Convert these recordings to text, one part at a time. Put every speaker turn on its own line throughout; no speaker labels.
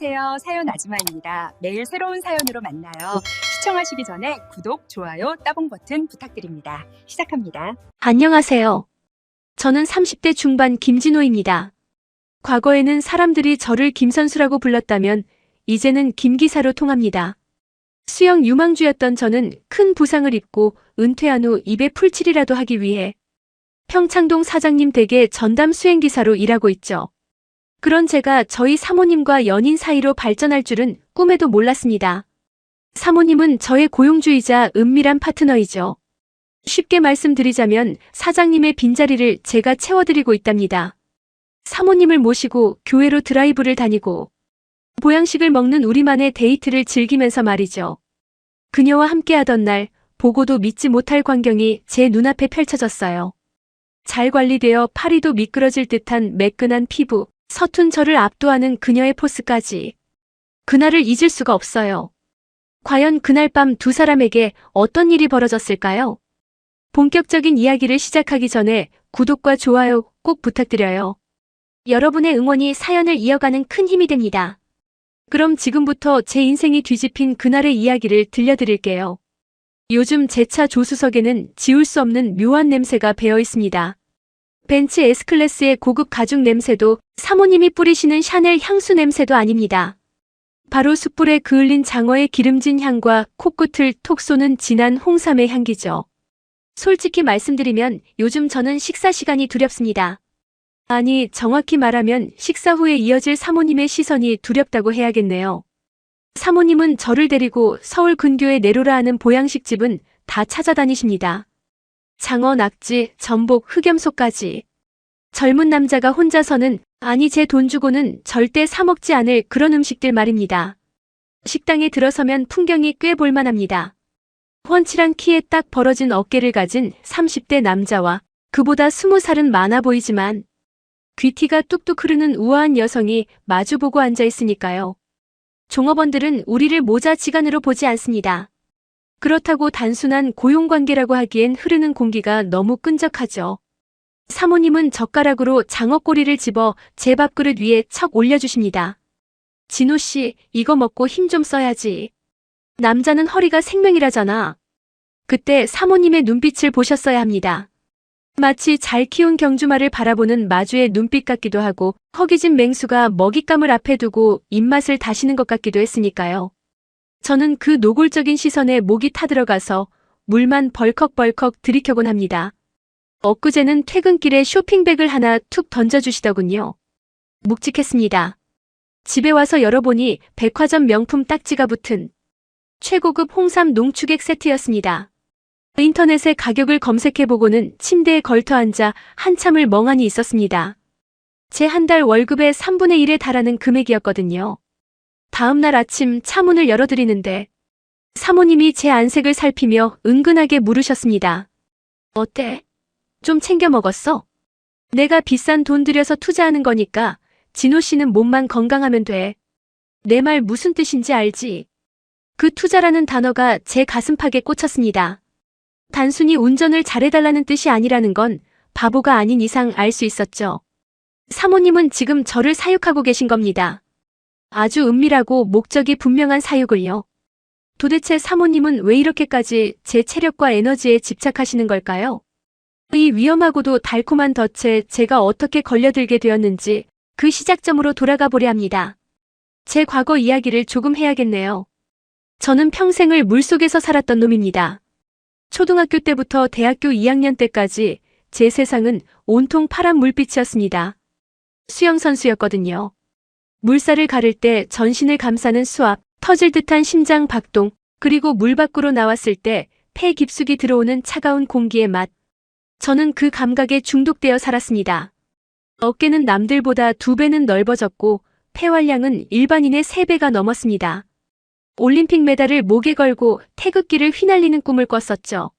안녕하세요. 사연 아줌마입니다. 매일 새로운 사연으로 만나요. 시청하시기 전에 구독, 좋아요, 따봉 버튼 부탁드립니다. 시작합니다.
안녕하세요. 저는 30대 중반 김진호입니다. 과거에는 사람들이 저를 김선수라고 불렀다면 이제는 김기사로 통합니다. 수영 유망주였던 저는 큰 부상을 입고 은퇴한 후 입에 풀칠이라도 하기 위해 평창동 사장님 댁에 전담 수행기사로 일하고 있죠. 그런 제가 저희 사모님과 연인 사이로 발전할 줄은 꿈에도 몰랐습니다. 사모님은 저의 고용주이자 은밀한 파트너이죠. 쉽게 말씀드리자면 사장님의 빈자리를 제가 채워드리고 있답니다. 사모님을 모시고 교회로 드라이브를 다니고 보양식을 먹는 우리만의 데이트를 즐기면서 말이죠. 그녀와 함께하던 날 보고도 믿지 못할 광경이 제 눈앞에 펼쳐졌어요. 잘 관리되어 파리도 미끄러질 듯한 매끈한 피부, 서툰 저를 압도하는 그녀의 포스까지. 그날을 잊을 수가 없어요. 과연 그날 밤 두 사람에게 어떤 일이 벌어졌을까요? 본격적인 이야기를 시작하기 전에 구독과 좋아요 꼭 부탁드려요. 여러분의 응원이 사연을 이어가는 큰 힘이 됩니다. 그럼 지금부터 제 인생이 뒤집힌 그날의 이야기를 들려드릴게요. 요즘 제 차 조수석에는 지울 수 없는 묘한 냄새가 배어 있습니다. 벤츠 S클래스의 고급 가죽 냄새도 사모님이 뿌리시는 샤넬 향수 냄새도 아닙니다. 바로 숯불에 그을린 장어의 기름진 향과 코끝을 톡 쏘는 진한 홍삼의 향기죠. 솔직히 말씀드리면 요즘 저는 식사 시간이 두렵습니다. 아니, 정확히 말하면 식사 후에 이어질 사모님의 시선이 두렵다고 해야겠네요. 사모님은 저를 데리고 서울 근교의 내로라 하는 보양식집은 다 찾아다니십니다. 장어, 낙지, 전복, 흑염소까지. 젊은 남자가 혼자서는 아니 제 돈 주고는 절대 사 먹지 않을 그런 음식들 말입니다. 식당에 들어서면 풍경이 꽤 볼만합니다. 훤칠한 키에 딱 벌어진 어깨를 가진 30대 남자와 그보다 20살은 많아 보이지만 귀티가 뚝뚝 흐르는 우아한 여성이 마주보고 앉아 있으니까요. 종업원들은 우리를 모자 지간으로 보지 않습니다. 그렇다고 단순한 고용관계라고 하기엔 흐르는 공기가 너무 끈적하죠. 사모님은 젓가락으로 장어꼬리를 집어 제 밥그릇 위에 척 올려주십니다. 진호 씨, 이거 먹고 힘 좀 써야지. 남자는 허리가 생명이라잖아. 그때 사모님의 눈빛을 보셨어야 합니다. 마치 잘 키운 경주마를 바라보는 마주의 눈빛 같기도 하고 허기진 맹수가 먹잇감을 앞에 두고 입맛을 다시는 것 같기도 했으니까요. 저는 그 노골적인 시선에 목이 타들어가서 물만 벌컥벌컥 들이켜곤 합니다. 엊그제는 퇴근길에 쇼핑백을 하나 툭 던져주시더군요. 묵직했습니다. 집에 와서 열어보니 백화점 명품 딱지가 붙은 최고급 홍삼 농축액 세트였습니다. 인터넷에 가격을 검색해보고는 침대에 걸터앉아 한참을 멍하니 있었습니다. 제 한 달 월급의 3분의 1에 달하는 금액이었거든요. 다음날 아침 차문을 열어드리는데 사모님이 제 안색을 살피며 은근하게 물으셨습니다. 어때? 좀 챙겨 먹었어? 내가 비싼 돈 들여서 투자하는 거니까 진호 씨는 몸만 건강하면 돼. 내 말 무슨 뜻인지 알지? 그 투자라는 단어가 제 가슴팍에 꽂혔습니다. 단순히 운전을 잘해달라는 뜻이 아니라는 건 바보가 아닌 이상 알 수 있었죠. 사모님은 지금 저를 사육하고 계신 겁니다. 아주 은밀하고 목적이 분명한 사육을요. 도대체 사모님은 왜 이렇게까지 제 체력과 에너지에 집착하시는 걸까요? 이 위험하고도 달콤한 덫에 제가 어떻게 걸려들게 되었는지 그 시작점으로 돌아가 보려 합니다. 제 과거 이야기를 조금 해야겠네요. 저는 평생을 물속에서 살았던 놈입니다. 초등학교 때부터 대학교 2학년 때까지 제 세상은 온통 파란 물빛이었습니다. 수영선수였거든요. 물살을 가를 때 전신을 감싸는 수압, 터질 듯한 심장 박동, 그리고 물 밖으로 나왔을 때 폐 깊숙이 들어오는 차가운 공기의 맛. 저는 그 감각에 중독되어 살았습니다. 어깨는 남들보다 두 배는 넓어졌고 폐활량은 일반인의 세 배가 넘었습니다. 올림픽 메달을 목에 걸고 태극기를 휘날리는 꿈을 꿨었죠.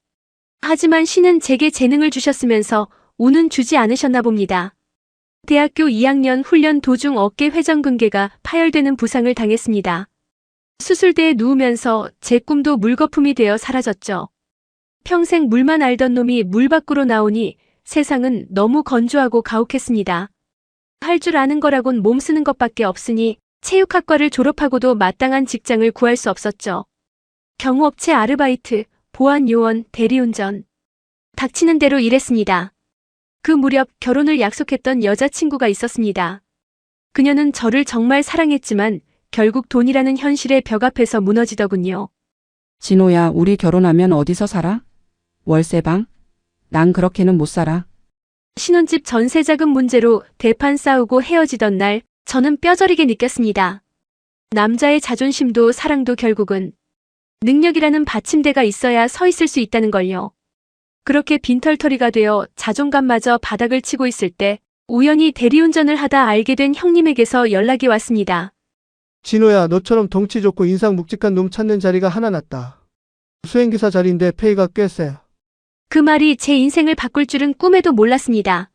하지만 신은 제게 재능을 주셨으면서 운은 주지 않으셨나 봅니다. 대학교 2학년 훈련 도중 어깨 회전근개가 파열되는 부상을 당했습니다. 수술대에 누우면서 제 꿈도 물거품이 되어 사라졌죠. 평생 물만 알던 놈이 물 밖으로 나오니 세상은 너무 건조하고 가혹했습니다. 할 줄 아는 거라곤 몸 쓰는 것밖에 없으니 체육학과를 졸업하고도 마땅한 직장을 구할 수 없었죠. 경호업체 아르바이트, 보안 요원, 대리운전. 닥치는 대로 일했습니다. 그 무렵 결혼을 약속했던 여자친구가 있었습니다. 그녀는 저를 정말 사랑했지만 결국 돈이라는 현실의 벽 앞에서 무너지더군요.
진호야, 우리 결혼하면 어디서 살아? 월세방? 난 그렇게는 못 살아.
신혼집 전세자금 문제로 대판 싸우고 헤어지던 날 저는 뼈저리게 느꼈습니다. 남자의 자존심도 사랑도 결국은 능력이라는 받침대가 있어야 서 있을 수 있다는 걸요. 그렇게 빈털터리가 되어 자존감마저 바닥을 치고 있을 때 우연히 대리운전을 하다 알게 된 형님에게서 연락이 왔습니다.
진호야, 너처럼 덩치 좋고 인상 묵직한 놈 찾는 자리가 하나 났다. 수행기사 자리인데 페이가 꽤 세.
그 말이 제 인생을 바꿀 줄은 꿈에도 몰랐습니다.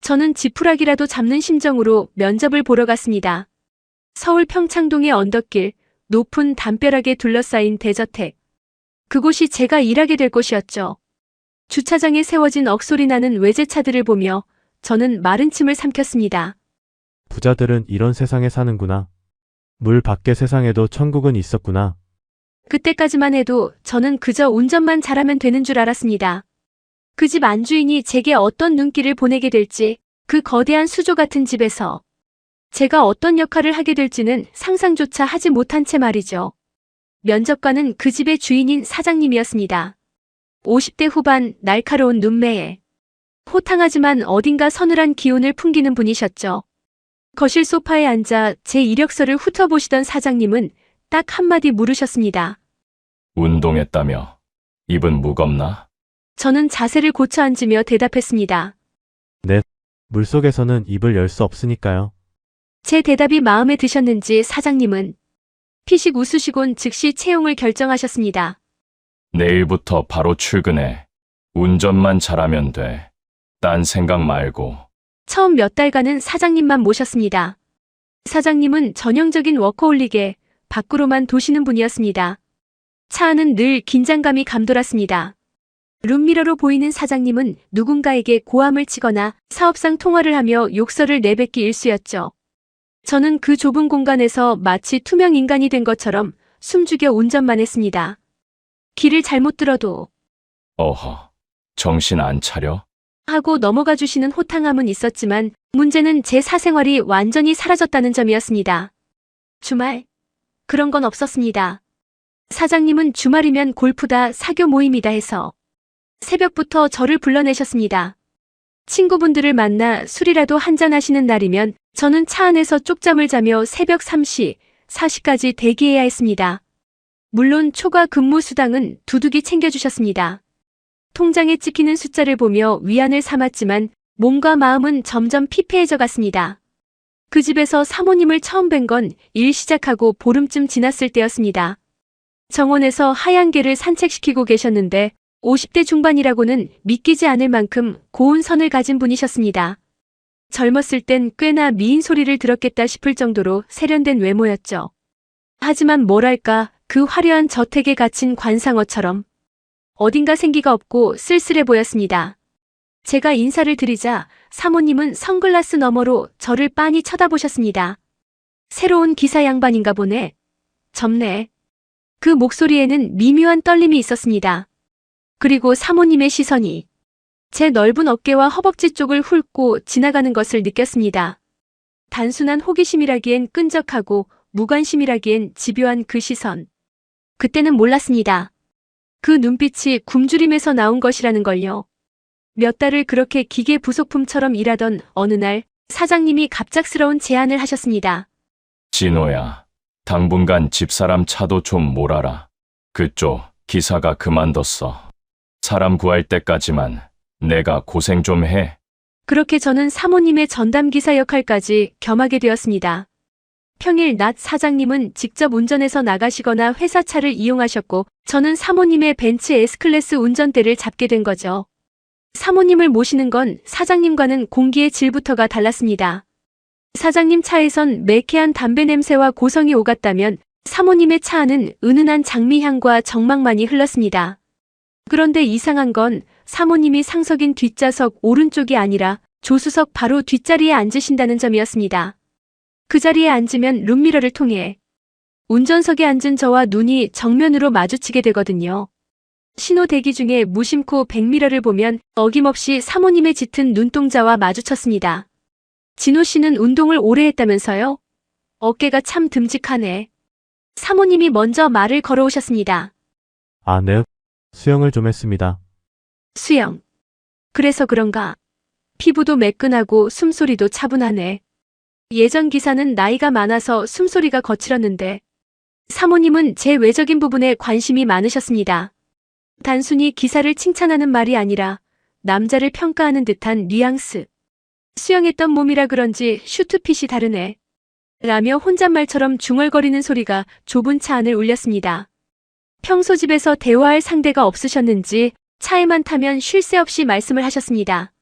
저는 지푸라기라도 잡는 심정으로 면접을 보러 갔습니다. 서울 평창동의 언덕길, 높은 담벼락에 둘러싸인 대저택. 그곳이 제가 일하게 될 곳이었죠. 주차장에 세워진 억소리 나는 외제차들을 보며 저는 마른 침을 삼켰습니다.
부자들은 이런 세상에 사는구나. 물 밖의 세상에도 천국은 있었구나.
그때까지만 해도 저는 그저 운전만 잘하면 되는 줄 알았습니다. 그 집 안주인이 제게 어떤 눈길을 보내게 될지, 그 거대한 수조 같은 집에서 제가 어떤 역할을 하게 될지는 상상조차 하지 못한 채 말이죠. 면접관은 그 집의 주인인 사장님이었습니다. 50대 후반 날카로운 눈매에 호탕하지만 어딘가 서늘한 기운을 풍기는 분이셨죠. 거실 소파에 앉아 제 이력서를 훑어보시던 사장님은 딱 한마디 물으셨습니다.
운동했다며. 입은 무겁나?
저는 자세를 고쳐 앉으며 대답했습니다.
물속에서는 입을 열 수 없으니까요.
제 대답이 마음에 드셨는지 사장님은 피식 웃으시곤 즉시 채용을 결정하셨습니다.
내일부터 바로 출근해. 운전만 잘하면 돼. 딴 생각 말고.
처음 몇 달간은 사장님만 모셨습니다. 사장님은 전형적인 워커홀릭에 밖으로만 도시는 분이었습니다. 차 안은 늘 긴장감이 감돌았습니다. 룸미러로 보이는 사장님은 누군가에게 고함을 치거나 사업상 통화를 하며 욕설을 내뱉기 일쑤였죠. 저는 그 좁은 공간에서 마치 투명 인간이 된 것처럼 숨죽여 운전만 했습니다. 길을 잘못 들어도
어허. 정신 안 차려?
하고 넘어가 주시는 호탕함은 있었지만 문제는 제 사생활이 완전히 사라졌다는 점이었습니다. 주말? 그런 건 없었습니다. 사장님은 주말이면 골프다 사교 모임이다 해서 새벽부터 저를 불러내셨습니다. 친구분들을 만나 술이라도 한잔 하시는 날이면 저는 차 안에서 쪽잠을 자며 새벽 3시, 4시까지 대기해야 했습니다. 물론 초과 근무 수당은 두둑이 챙겨주셨습니다. 통장에 찍히는 숫자를 보며 위안을 삼았지만 몸과 마음은 점점 피폐해져 갔습니다. 그 집에서 사모님을 처음 뵌 건 일 시작하고 보름쯤 지났을 때였습니다. 정원에서 하얀 개를 산책시키고 계셨는데 50대 중반이라고는 믿기지 않을 만큼 고운 선을 가진 분이셨습니다. 젊었을 땐 꽤나 미인 소리를 들었겠다 싶을 정도로 세련된 외모였죠. 하지만 뭐랄까 그 화려한 저택에 갇힌 관상어처럼 어딘가 생기가 없고 쓸쓸해 보였습니다. 제가 인사를 드리자 사모님은 선글라스 너머로 저를 빤히 쳐다보셨습니다. 새로운 기사 양반인가 보네. 젊네. 그 목소리에는 미묘한 떨림이 있었습니다. 그리고 사모님의 시선이 제 넓은 어깨와 허벅지 쪽을 훑고 지나가는 것을 느꼈습니다. 단순한 호기심이라기엔 끈적하고 무관심이라기엔 집요한 그 시선. 그때는 몰랐습니다. 그 눈빛이 굶주림에서 나온 것이라는 걸요. 몇 달을 그렇게 기계 부속품처럼 일하던 어느 날 사장님이 갑작스러운 제안을 하셨습니다.
진호야. 당분간 집사람 차도 좀 몰아라. 그쪽 기사가 그만뒀어. 사람 구할 때까지만 내가 고생 좀 해.
그렇게 저는 사모님의 전담 기사 역할까지 겸하게 되었습니다. 평일 낮 사장님은 직접 운전해서 나가시거나 회사 차를 이용하셨고 저는 사모님의 벤츠 S클래스 운전대를 잡게 된 거죠. 사모님을 모시는 건 사장님과는 공기의 질부터가 달랐습니다. 사장님 차에선 매캐한 담배 냄새와 고성이 오갔다면 사모님의 차 안은 은은한 장미향과 정막만이 흘렀습니다. 그런데 이상한 건 사모님이 상석인 뒷좌석 오른쪽이 아니라 조수석 바로 뒷자리에 앉으신다는 점이었습니다. 그 자리에 앉으면 룸미러를 통해 운전석에 앉은 저와 눈이 정면으로 마주치게 되거든요. 신호 대기 중에 무심코 백미러를 보면 어김없이 사모님의 짙은 눈동자와 마주쳤습니다. 진호 씨는 운동을 오래 했다면서요? 어깨가 참 듬직하네. 사모님이 먼저 말을 걸어오셨습니다.
아, 네. 수영을 좀 했습니다.
수영. 그래서 그런가? 피부도 매끈하고 숨소리도 차분하네. 예전 기사는 나이가 많아서 숨소리가 거칠었는데 사모님은 제 외적인 부분에 관심이 많으셨습니다. 단순히 기사를 칭찬하는 말이 아니라 남자를 평가하는 듯한 뉘앙스. 수영했던 몸이라 그런지 슈트핏이 다르네. 라며 혼잣말처럼 중얼거리는 소리가 좁은 차 안을 울렸습니다. 평소 집에서 대화할 상대가 없으셨는지 차에만 타면 쉴 새 없이 말씀을 하셨습니다.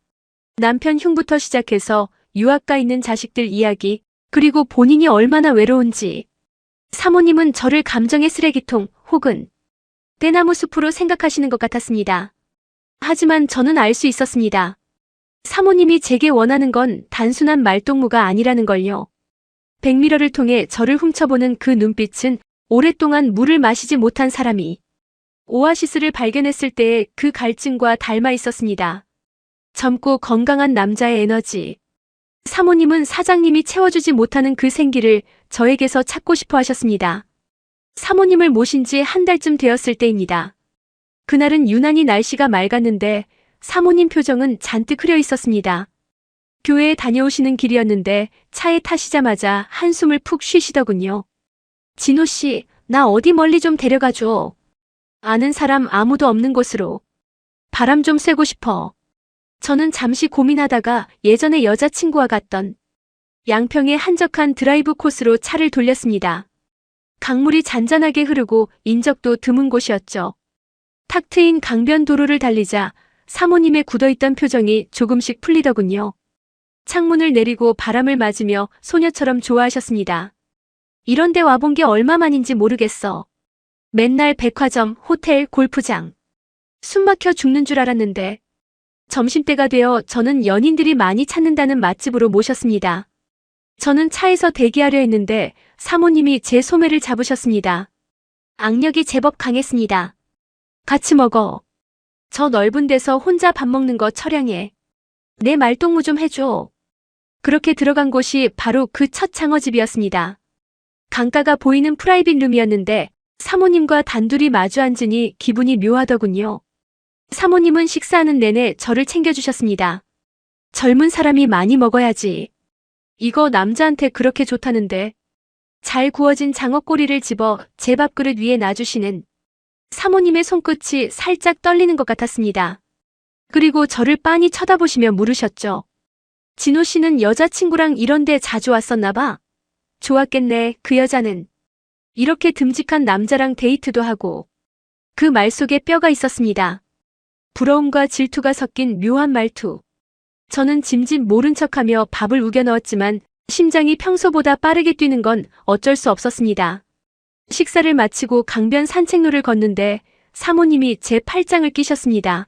남편 흉부터 시작해서 유학가 있는 자식들 이야기, 그리고 본인이 얼마나 외로운지. 사모님은 저를 감정의 쓰레기통 혹은 대나무 숲으로 생각하시는 것 같았습니다. 하지만 저는 알 수 있었습니다. 사모님이 제게 원하는 건 단순한 말동무가 아니라는 걸요. 백미러를 통해 저를 훔쳐보는 그 눈빛은 오랫동안 물을 마시지 못한 사람이 오아시스를 발견했을 때의 그 갈증과 닮아 있었습니다. 젊고 건강한 남자의 에너지. 사모님은 사장님이 채워주지 못하는 그 생기를 저에게서 찾고 싶어 하셨습니다. 사모님을 모신 지 한 달쯤 되었을 때입니다. 그날은 유난히 날씨가 맑았는데 사모님 표정은 잔뜩 흐려 있었습니다. 교회에 다녀오시는 길이었는데 차에 타시자마자 한숨을 푹 쉬시더군요. 진호 씨, 나 어디 멀리 좀 데려가줘. 아는 사람 아무도 없는 곳으로. 바람 좀 쐬고 싶어. 저는 잠시 고민하다가 예전에 여자친구와 갔던 양평의 한적한 드라이브 코스로 차를 돌렸습니다. 강물이 잔잔하게 흐르고 인적도 드문 곳이었죠. 탁 트인 강변 도로를 달리자 사모님의 굳어있던 표정이 조금씩 풀리더군요. 창문을 내리고 바람을 맞으며 소녀처럼 좋아하셨습니다. 이런 데 와본 게 얼마만인지 모르겠어. 맨날 백화점, 호텔, 골프장. 숨 막혀 죽는 줄 알았는데. 점심때가 되어 저는 연인들이 많이 찾는다는 맛집으로 모셨습니다. 저는 차에서 대기하려 했는데 사모님이 제 소매를 잡으셨습니다. 악력이 제법 강했습니다. 같이 먹어. 저 넓은 데서 혼자 밥 먹는 거 처량해. 내 말동무 좀 해줘. 그렇게 들어간 곳이 바로 그첫 장어집이었습니다. 강가가 보이는 프라이빗 룸이었는데 사모님과 단둘이 마주 앉으니 기분이 묘하더군요. 사모님은 식사하는 내내 저를 챙겨주셨습니다. 젊은 사람이 많이 먹어야지. 이거 남자한테 그렇게 좋다는데. 잘 구워진 장어꼬리를 집어 제 밥그릇 위에 놔주시는 사모님의 손끝이 살짝 떨리는 것 같았습니다. 그리고 저를 빤히 쳐다보시며 물으셨죠. 진호 씨는 여자친구랑 이런데 자주 왔었나 봐. 좋았겠네, 그 여자는. 이렇게 듬직한 남자랑 데이트도 하고. 그 말 속에 뼈가 있었습니다. 부러움과 질투가 섞인 묘한 말투. 저는 짐짓 모른 척하며 밥을 우겨 넣었지만 심장이 평소보다 빠르게 뛰는 건 어쩔 수 없었습니다. 식사를 마치고 강변 산책로를 걷는데 사모님이 제 팔짱을 끼셨습니다.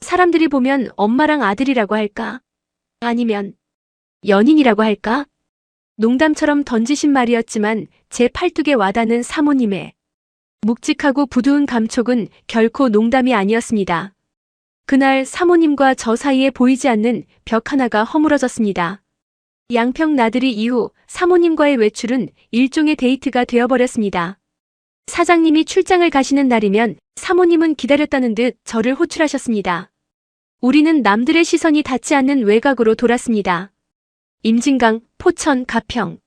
사람들이 보면 엄마랑 아들이라고 할까? 아니면 연인이라고 할까? 농담처럼 던지신 말이었지만 제 팔뚝에 와닿는 사모님의 묵직하고 부두운 감촉은 결코 농담이 아니었습니다. 그날 사모님과 저 사이에 보이지 않는 벽 하나가 허물어졌습니다. 양평 나들이 이후 사모님과의 외출은 일종의 데이트가 되어버렸습니다. 사장님이 출장을 가시는 날이면 사모님은 기다렸다는 듯 저를 호출하셨습니다. 우리는 남들의 시선이 닿지 않는 외곽으로 돌았습니다. 임진강, 포천, 가평.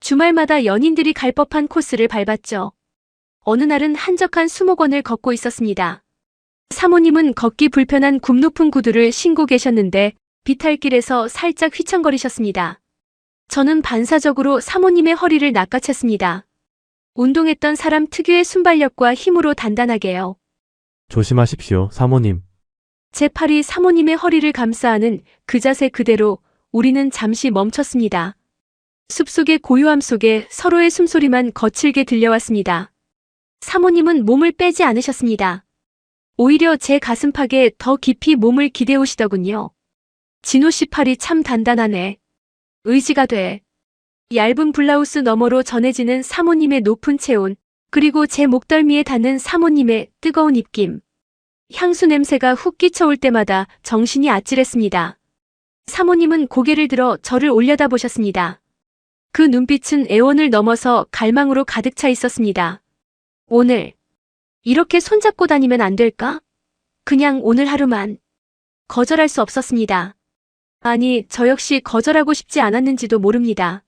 주말마다 연인들이 갈 법한 코스를 밟았죠. 어느 날은 한적한 수목원을 걷고 있었습니다. 사모님은 걷기 불편한 굽 높은 구두를 신고 계셨는데 비탈길에서 살짝 휘청거리셨습니다. 저는 반사적으로 사모님의 허리를 낚아챘습니다. 운동했던 사람 특유의 순발력과 힘으로 단단하게요.
조심하십시오, 사모님.
제 팔이 사모님의 허리를 감싸하는 그 자세 그대로 우리는 잠시 멈췄습니다. 숲속의 고요함 속에 서로의 숨소리만 거칠게 들려왔습니다. 사모님은 몸을 빼지 않으셨습니다. 오히려 제 가슴팍에 더 깊이 몸을 기대오시더군요. 진호 씨 팔이 참 단단하네. 의지가 돼. 얇은 블라우스 너머로 전해지는 사모님의 높은 체온, 그리고 제 목덜미에 닿는 사모님의 뜨거운 입김. 향수 냄새가 훅 끼쳐올 때마다 정신이 아찔했습니다. 사모님은 고개를 들어 저를 올려다 보셨습니다. 그 눈빛은 애원을 넘어서 갈망으로 가득 차 있었습니다. 오늘 이렇게 손잡고 다니면 안 될까? 그냥 오늘 하루만 거절할 수 없었습니다. 아니, 저 역시 거절하고 싶지 않았는지도 모릅니다.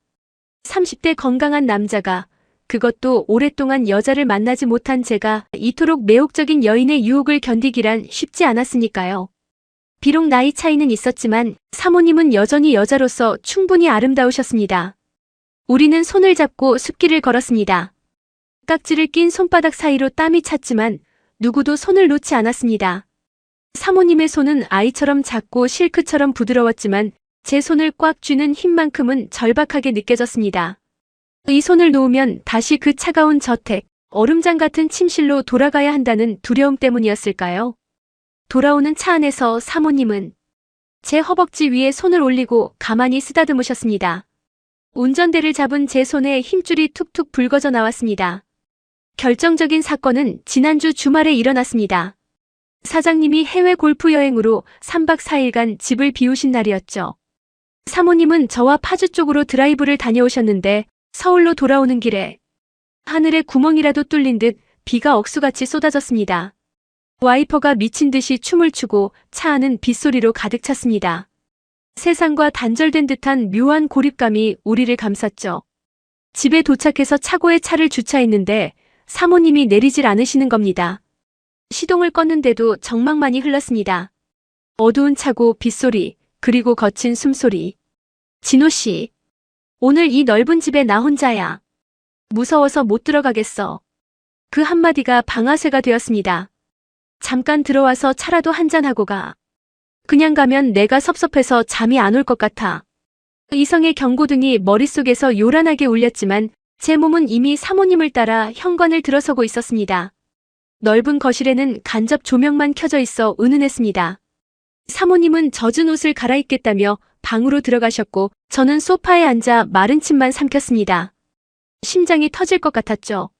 30대 건강한 남자가 그것도 오랫동안 여자를 만나지 못한 제가 이토록 매혹적인 여인의 유혹을 견디기란 쉽지 않았으니까요. 비록 나이 차이는 있었지만 사모님은 여전히 여자로서 충분히 아름다우셨습니다. 우리는 손을 잡고 숲길을 걸었습니다. 깍지를 낀 손바닥 사이로 땀이 찼지만 누구도 손을 놓지 않았습니다. 사모님의 손은 아이처럼 작고 실크처럼 부드러웠지만 제 손을 꽉 쥐는 힘만큼은 절박하게 느껴졌습니다. 이 손을 놓으면 다시 그 차가운 저택, 얼음장 같은 침실로 돌아가야 한다는 두려움 때문이었을까요? 돌아오는 차 안에서 사모님은 제 허벅지 위에 손을 올리고 가만히 쓰다듬으셨습니다. 운전대를 잡은 제 손에 힘줄이 툭툭 붉어져 나왔습니다. 결정적인 사건은 지난주 주말에 일어났습니다. 사장님이 해외 골프 여행으로 3박 4일간 집을 비우신 날이었죠. 사모님은 저와 파주 쪽으로 드라이브를 다녀오셨는데 서울로 돌아오는 길에 하늘에 구멍이라도 뚫린 듯 비가 억수같이 쏟아졌습니다. 와이퍼가 미친 듯이 춤을 추고 차 안은 빗소리로 가득 찼습니다. 세상과 단절된 듯한 묘한 고립감이 우리를 감쌌죠. 집에 도착해서 차고에 차를 주차했는데 사모님이 내리질 않으시는 겁니다. 시동을 껐는데도 정막만이 흘렀습니다. 어두운 차고 빗소리, 그리고 거친 숨소리. 진호 씨, 오늘 이 넓은 집에 나 혼자야. 무서워서 못 들어가겠어. 그 한마디가 방아쇠가 되었습니다. 잠깐 들어와서 차라도 한잔하고 가. 그냥 가면 내가 섭섭해서 잠이 안 올 것 같아. 이성의 경고등이 머릿속에서 요란하게 울렸지만 제 몸은 이미 사모님을 따라 현관을 들어서고 있었습니다. 넓은 거실에는 간접 조명만 켜져 있어 은은했습니다. 사모님은 젖은 옷을 갈아입겠다며 방으로 들어가셨고 저는 소파에 앉아 마른 침만 삼켰습니다. 심장이 터질 것 같았죠.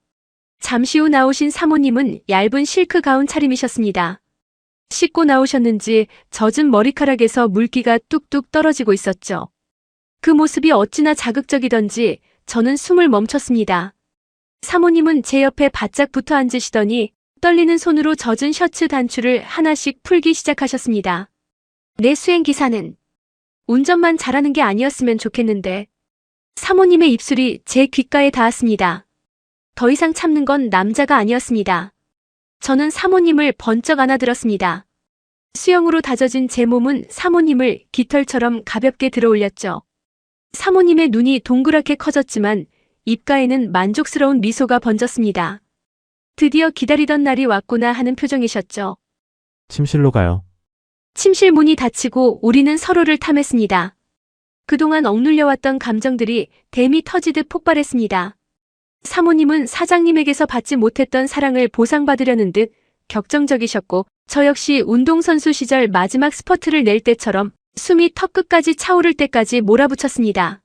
잠시 후 나오신 사모님은 얇은 실크 가운 차림이셨습니다. 씻고 나오셨는지 젖은 머리카락에서 물기가 뚝뚝 떨어지고 있었죠. 그 모습이 어찌나 자극적이던지 저는 숨을 멈췄습니다. 사모님은 제 옆에 바짝 붙어 앉으시더니 떨리는 손으로 젖은 셔츠 단추를 하나씩 풀기 시작하셨습니다. 내 수행 기사는 운전만 잘하는 게 아니었으면 좋겠는데 사모님의 입술이 제 귓가에 닿았습니다. 더 이상 참는 건 남자가 아니었습니다. 저는 사모님을 번쩍 안아들었습니다. 수영으로 다져진 제 몸은 사모님을 깃털처럼 가볍게 들어올렸죠. 사모님의 눈이 동그랗게 커졌지만 입가에는 만족스러운 미소가 번졌습니다. 드디어 기다리던 날이 왔구나 하는 표정이셨죠.
침실로 가요.
침실 문이 닫히고 우리는 서로를 탐했습니다. 그동안 억눌려왔던 감정들이 댐이 터지듯 폭발했습니다. 사모님은 사장님에게서 받지 못했던 사랑을 보상받으려는 듯 격정적이셨고 저 역시 운동선수 시절 마지막 스퍼트를 낼 때처럼 숨이 턱끝까지 차오를 때까지 몰아붙였습니다.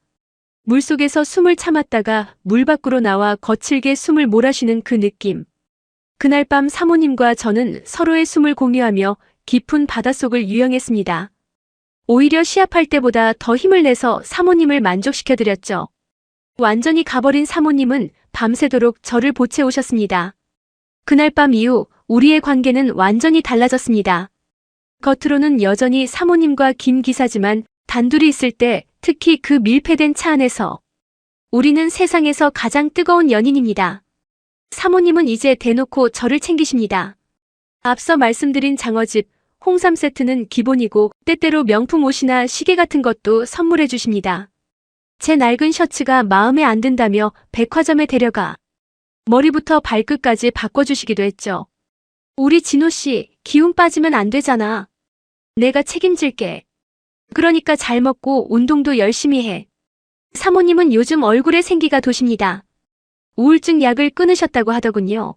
물속에서 숨을 참았다가 물 밖으로 나와 거칠게 숨을 몰아쉬는 그 느낌. 그날 밤 사모님과 저는 서로의 숨을 공유하며 깊은 바닷속을 유영했습니다. 오히려 시합할 때보다 더 힘을 내서 사모님을 만족시켜드렸죠. 완전히 가버린 사모님은 밤새도록 저를 보채오셨습니다. 그날 밤 이후 우리의 관계는 완전히 달라졌습니다. 겉으로는 여전히 사모님과 김 기사지만 단둘이 있을 때 특히 그 밀폐된 차 안에서 우리는 세상에서 가장 뜨거운 연인입니다. 사모님은 이제 대놓고 저를 챙기십니다. 앞서 말씀드린 장어집, 홍삼 세트는 기본이고 때때로 명품 옷이나 시계 같은 것도 선물해 주십니다. 제 낡은 셔츠가 마음에 안 든다며 백화점에 데려가 머리부터 발끝까지 바꿔주시기도 했죠. 우리 진호 씨, 기운 빠지면 안 되잖아. 내가 책임질게. 그러니까 잘 먹고 운동도 열심히 해. 사모님은 요즘 얼굴에 생기가 도십니다. 우울증 약을 끊으셨다고 하더군요.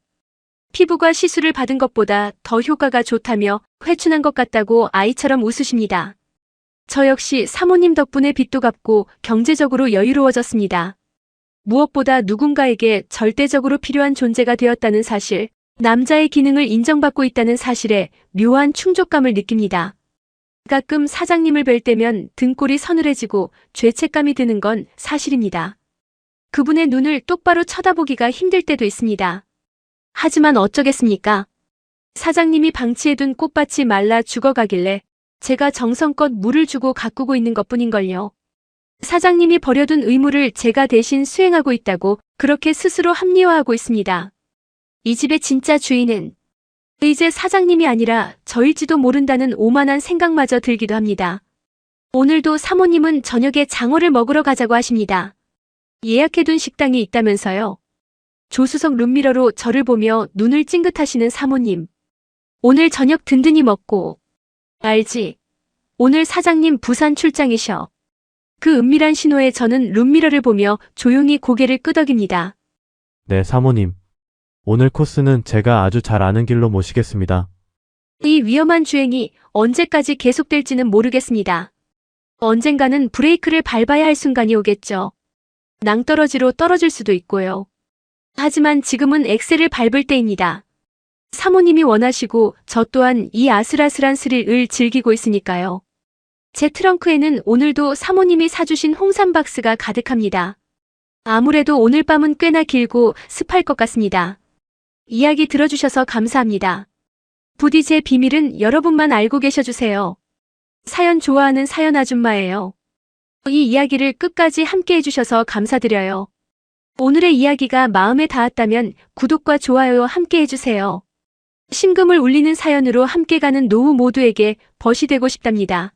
피부가 시술을 받은 것보다 더 효과가 좋다며 회춘한 것 같다고 아이처럼 웃으십니다. 저 역시 사모님 덕분에 빚도 갚고 경제적으로 여유로워졌습니다. 무엇보다 누군가에게 절대적으로 필요한 존재가 되었다는 사실, 남자의 기능을 인정받고 있다는 사실에 묘한 충족감을 느낍니다. 가끔 사장님을 뵐 때면 등골이 서늘해지고 죄책감이 드는 건 사실입니다. 그분의 눈을 똑바로 쳐다보기가 힘들 때도 있습니다. 하지만 어쩌겠습니까? 사장님이 방치해둔 꽃밭이 말라 죽어가길래 제가 정성껏 물을 주고 가꾸고 있는 것 뿐인걸요. 사장님이 버려둔 의무를 제가 대신 수행하고 있다고 그렇게 스스로 합리화하고 있습니다. 이 집의 진짜 주인은 이제 사장님이 아니라 저일지도 모른다는 오만한 생각마저 들기도 합니다. 오늘도 사모님은 저녁에 장어를 먹으러 가자고 하십니다. 예약해둔 식당이 있다면서요. 조수석 룸미러로 저를 보며 눈을 찡긋하시는 사모님. 오늘 저녁 든든히 먹고. 알지? 오늘 사장님 부산 출장이셔. 그 은밀한 신호에 저는 룸미러를 보며 조용히 고개를 끄덕입니다.
네, 사모님. 오늘 코스는 제가 아주 잘 아는 길로 모시겠습니다.
이 위험한 주행이 언제까지 계속될지는 모르겠습니다. 언젠가는 브레이크를 밟아야 할 순간이 오겠죠. 낭떠러지로 떨어질 수도 있고요. 하지만 지금은 엑셀을 밟을 때입니다. 사모님이 원하시고 저 또한 이 아슬아슬한 스릴을 즐기고 있으니까요. 제 트렁크에는 오늘도 사모님이 사주신 홍삼 박스가 가득합니다. 아무래도 오늘 밤은 꽤나 길고 습할 것 같습니다. 이야기 들어주셔서 감사합니다. 부디 제 비밀은 여러분만 알고 계셔주세요. 사연 좋아하는 사연 아줌마예요. 이 이야기를 끝까지 함께 해주셔서 감사드려요. 오늘의 이야기가 마음에 닿았다면 구독과 좋아요 함께 해주세요. 신금을 울리는 사연으로 함께 가는 노후 모두에게 벗이 되고 싶답니다.